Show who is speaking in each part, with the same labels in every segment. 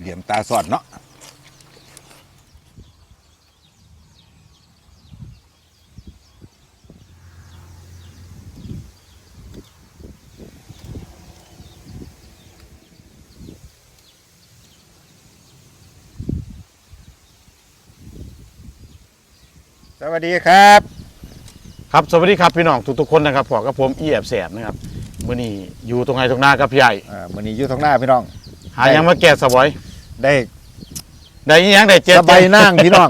Speaker 1: เหลี่ยมตาสอดเนาะสวัสดีครับ
Speaker 2: ครับสวัสดีครับพี่น้องทุกๆคนนะครับพอกับผมอีแอบแสบนะครับมื่อนี้อยู่ตรงไหนตรงหน้ากับพี่ใหญ่
Speaker 1: อ่ามันนี้อยู่ทางหน้าพี่น้อง
Speaker 2: หายังมาแก่สบอย
Speaker 1: ได้
Speaker 2: ได้อิหยังได้เจ็ด
Speaker 1: สบายนั่งพี่น้อง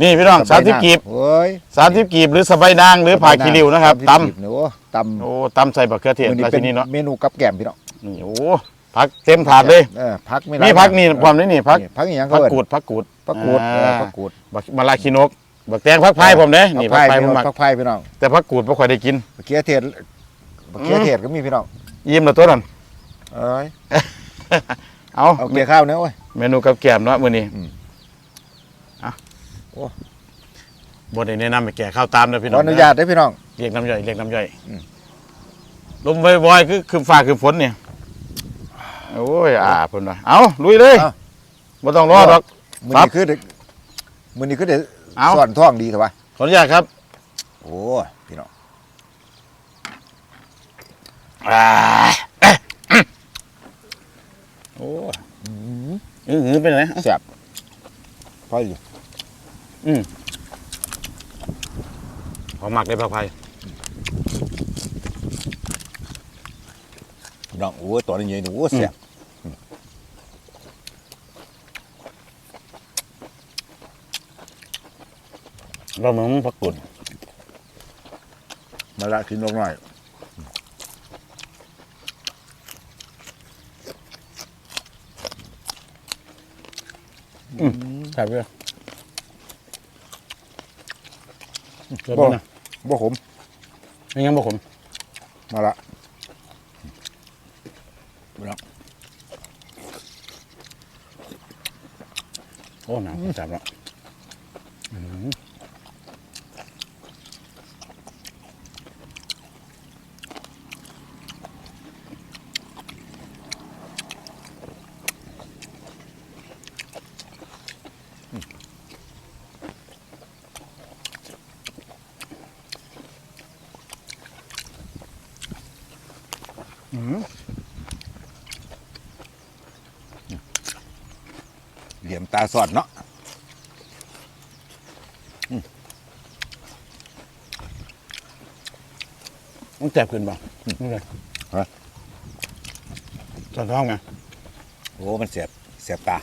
Speaker 2: นี่พี่น้องสามสิบ
Speaker 1: นั่ง
Speaker 2: กีบ
Speaker 1: โอ้ย
Speaker 2: สามสิบกีบหรือสบายนางหรือผ่าคิริวนะครับ
Speaker 1: สาม
Speaker 2: ตำ
Speaker 1: สิบกีบเนอะตำ
Speaker 2: โอ้ตำใส่บักเขือเทศ
Speaker 1: มื้อนี้
Speaker 2: รา
Speaker 1: เป็
Speaker 2: ชิ
Speaker 1: น
Speaker 2: นีเนาะ
Speaker 1: เมนูกับแกล้มพี่น้อง
Speaker 2: นี่โอ้พักเต็มถาดเลย
Speaker 1: เออพักไม่
Speaker 2: มีพักนี่ความนี้นี่พัก
Speaker 1: พักอีหยัง
Speaker 2: พั
Speaker 1: ก็
Speaker 2: ก
Speaker 1: เอิ้น
Speaker 2: กูดพักกูด
Speaker 1: พักกูดเออ
Speaker 2: อ่า
Speaker 1: พักกูด
Speaker 2: บักมะลาคินกบักแตงพักไผ่ผมเด้นี่พัก
Speaker 1: พัก
Speaker 2: ไผ่
Speaker 1: ไผ่
Speaker 2: ผมมัก
Speaker 1: พักไผ่พี่น้อง
Speaker 2: แต่พักกูดบ่ค่อยได้กิน
Speaker 1: บักเกียเทศบักเกียเทศก็มีพี่น้อง
Speaker 2: ยิ้มแล้วตัวนั้น
Speaker 1: เอ้ย
Speaker 2: เอา
Speaker 1: เอาเกียข้าวเนื้อะเว้ย
Speaker 2: เมนูกับแกล้มเนาะมื้อนี้
Speaker 1: อืม
Speaker 2: อะ
Speaker 1: โอ้
Speaker 2: บ่ได้แนะนำให้แก่ข้าวตามนะพี่
Speaker 1: ข
Speaker 2: น้
Speaker 1: อ
Speaker 2: อง
Speaker 1: อนุญาตได้อพี่น้อง
Speaker 2: เรียกน้ำย่อยเรียกน้ำย่อย
Speaker 1: อืม
Speaker 2: ลมบ่อยๆคือคือฟ้าคือฝนเนี่ยโอ้ยอ่าเพิ่นว่าเอาลุยเลย
Speaker 1: เอา
Speaker 2: บ่ต้องรอดอก
Speaker 1: มือ
Speaker 2: ครับ
Speaker 1: นี้คือเด็กมือนี้คือเด็ก
Speaker 2: เอา
Speaker 1: สอนท่องดีเถอะวะ
Speaker 2: ขออนุญาตครับ
Speaker 1: โอ้ยพี่น้อง
Speaker 2: อ่าเอ๊ะโอ้ย
Speaker 1: อืม
Speaker 2: อื้อหือเป็นไง
Speaker 1: แซ่บพออยู่
Speaker 2: ขอหมักเลยผักไผ่
Speaker 1: พี่น้องโอ้ยตัวนี้ใหญ่หนูโอ้ยแซ่บ
Speaker 2: เราเหมือนผักกุด
Speaker 1: มาละกินลงหน่อย
Speaker 2: ใช่เพื่อเกิด
Speaker 1: บ่
Speaker 2: นะ
Speaker 1: บ่ขม
Speaker 2: ไม่งั้นบ่ขม
Speaker 1: มาละ
Speaker 2: โอ้หนังจับแล้วอื้อหืออืม
Speaker 1: เหลี่ยมตาสอดเนาะ
Speaker 2: ต้องเจ็บขึ้นบ่นี่เลย
Speaker 1: ฮะ
Speaker 2: ตอนท้องไง
Speaker 1: โอ้ มันแซ่บแซ่บตา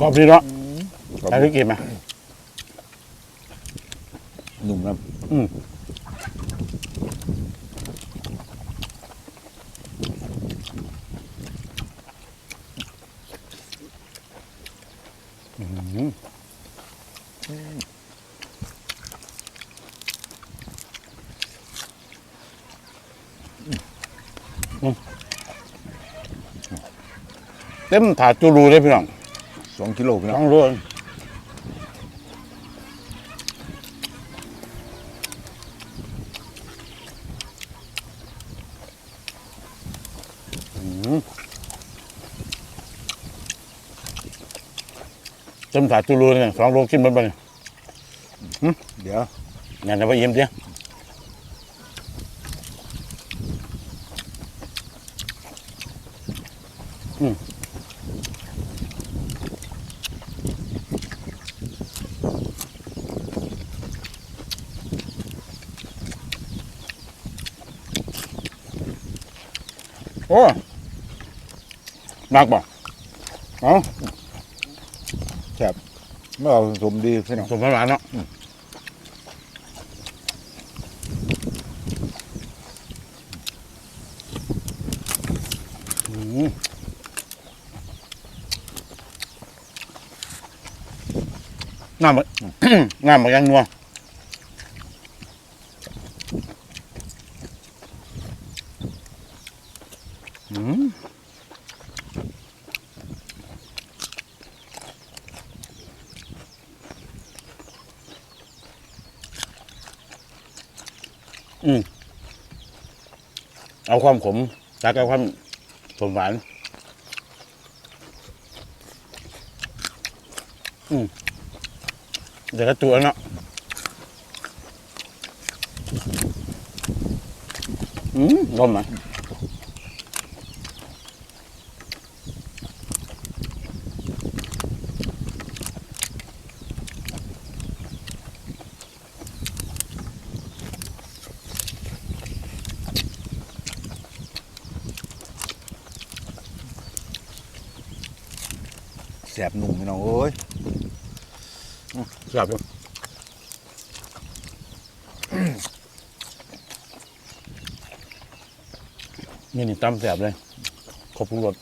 Speaker 2: กรอบดีเนาะใส่พริกกินไหม
Speaker 1: หนุ่มนะ
Speaker 2: อืมอืมเต็มถาดจูรูเลยพี่น้อง
Speaker 1: สองกิโลพี่น้
Speaker 2: ต้
Speaker 1: อง
Speaker 2: องรู้อืมเต็มถาดจูรูเนี่ยสองโลกินมันไปเนี่ย
Speaker 1: เดี๋ยว
Speaker 2: งานจะไปเยี่ยมเดียว โอ้หนักบ่เอา
Speaker 1: ไม่เอาสมดีพี่น้อง
Speaker 2: สมหวานเนาะอืม
Speaker 1: อ
Speaker 2: น้ำมันน้ำมันยังนัวอืม อืมเอาความขมแลกเอาความสมหวาน อืมเดี๋ยวก็ตัวเนาะอืมรม
Speaker 1: ไหม บหนุ่มพี่น้องเอ้ย
Speaker 2: แสบอยู่นี่นี่ตำแสบเลยขอบคุณรส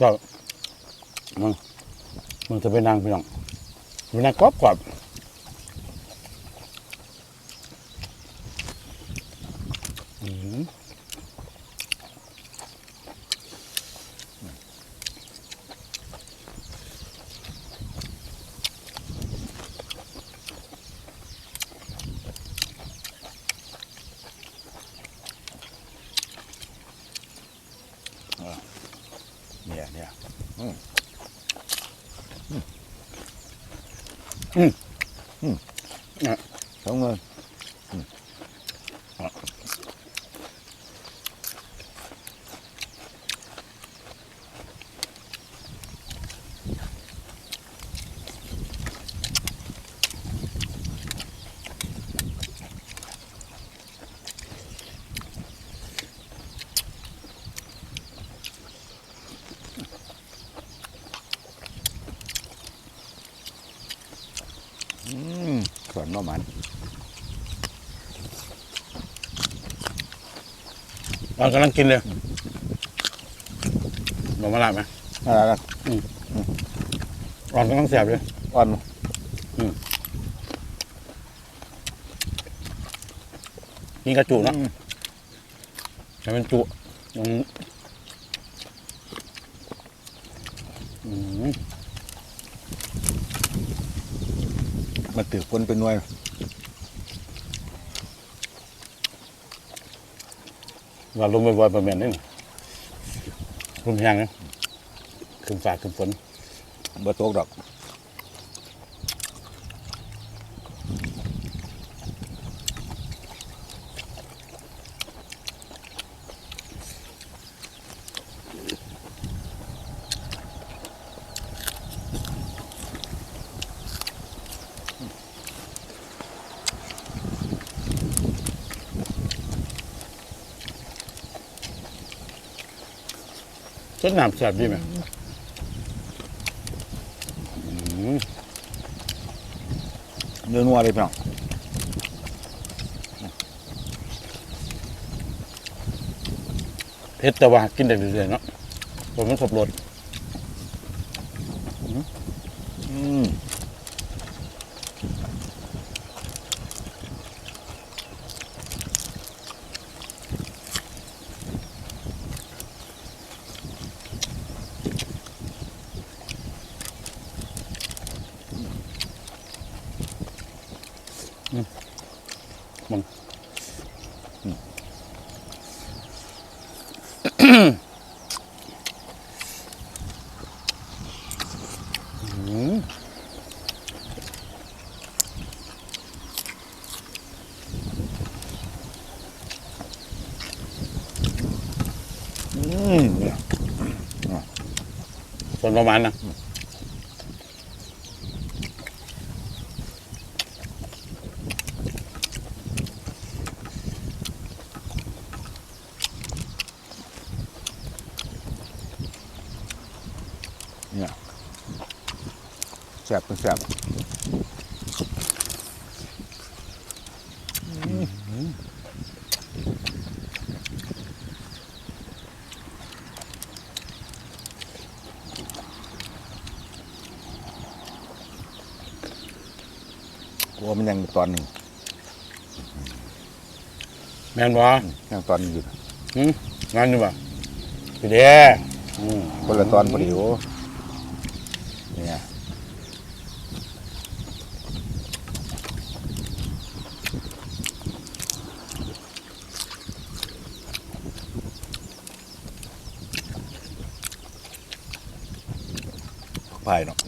Speaker 2: ก็มึงมึงจะไปนั่งพี่น้องไปนั่งกรอบกรอบอืมเนี่ยเนี่ย
Speaker 1: สองเงิน อืมส่ว นประมาณ
Speaker 2: เรากำลังกินเลยลงมาละไหม
Speaker 1: อะไรนะ
Speaker 2: ร้อนกำลังแสบเลย
Speaker 1: อ่อน
Speaker 2: นี่กระจุเนาะ
Speaker 1: อืม
Speaker 2: ให้มันจุอืมอืม
Speaker 1: มาตือคนเป็นหน่วย
Speaker 2: ว่าลงไปบ่อยประมาณนี้นี่ลมแห้งนะขึ้นฟ้าขึ้นฝน
Speaker 1: บ่ตกดอก
Speaker 2: ส้นน้ำแสบดีไหม
Speaker 1: เนื้อนัวเลยพี่น้อง
Speaker 2: เผ็ดแต่ว่ากินได้เรื่อยๆเนาะผมมันครบรส
Speaker 1: อืม
Speaker 2: อื ม
Speaker 1: อืมเนี่ย
Speaker 2: ส่วนประมาณนะ
Speaker 1: แสบเป็นแสบอ้มันยังตอนหนึ่ง
Speaker 2: แม่นบ่
Speaker 1: ยังตอนหนึ่งอยู่
Speaker 2: หึงานอยู่บ่พี่เด้อืม
Speaker 1: คนละตอนพอดีโอ้เนี่ย พายเนาะ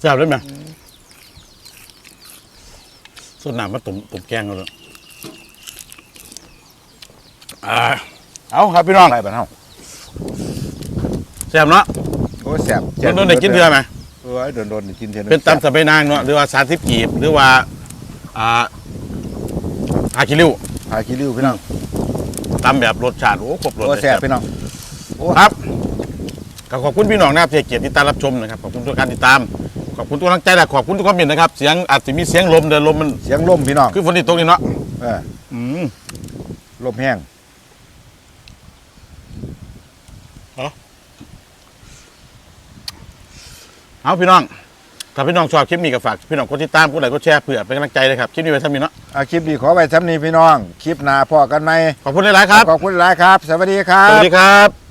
Speaker 2: แซ่บเลยไหมส่วนน้ำมาตุ่มตุ่มแกงกันเลยอ่าเอาครับพี่น้อง
Speaker 1: พายบ้านเฮา
Speaker 2: แซ่บเนาะ
Speaker 1: โอ้แซ่บ
Speaker 2: โดนๆได้กินเทื่อไหม
Speaker 1: เออโดนโดนๆได้กินเทื่อ
Speaker 2: เป็นตำสะไปนางเนาะหรือว่าสาธิตกีบหรือว่าอ่าอาคิริว
Speaker 1: พายขี้ริ้วพี่น้อง
Speaker 2: ตำแบบรสชาติโอ้ครบรส
Speaker 1: โอ้
Speaker 2: เลย
Speaker 1: แซ่บพี่น้อง
Speaker 2: ครับก็ขอบคุณพี่น้องนะครับที่ให้เกียรติติดตามรับชมนะครับขอบคุณทุกการติดตามขอบคุณทุกกำลังใจและขอบคุณทุกความเห็นนะครับ เสียงอาจจะมีเสียงลมเดินลมมัน
Speaker 1: เสียงลมพี่น้อง
Speaker 2: คือฝนที่ตกนี่เนาะ
Speaker 1: เออ
Speaker 2: อืม
Speaker 1: ลมแห้ง
Speaker 2: เอาพี่น้อง ถ้าพี่น้องชอบคลิปนี้ก็ฝากพี่น้องกดติดตามกดไลค์กดแชร์เพื่อเป็นกำลังใจเลยครับคลิปนี้ไว้ท่านี้เนาะ
Speaker 1: อาคลิปนี้ขอไว้ซ้ำนี้พี่น้อง คลิปหน้าพ่อกันไหม
Speaker 2: ขอบคุณหลายๆครับ
Speaker 1: ขอบคุณหลายครับ สวัสดีครั
Speaker 2: สวั
Speaker 1: บ
Speaker 2: สดีครับ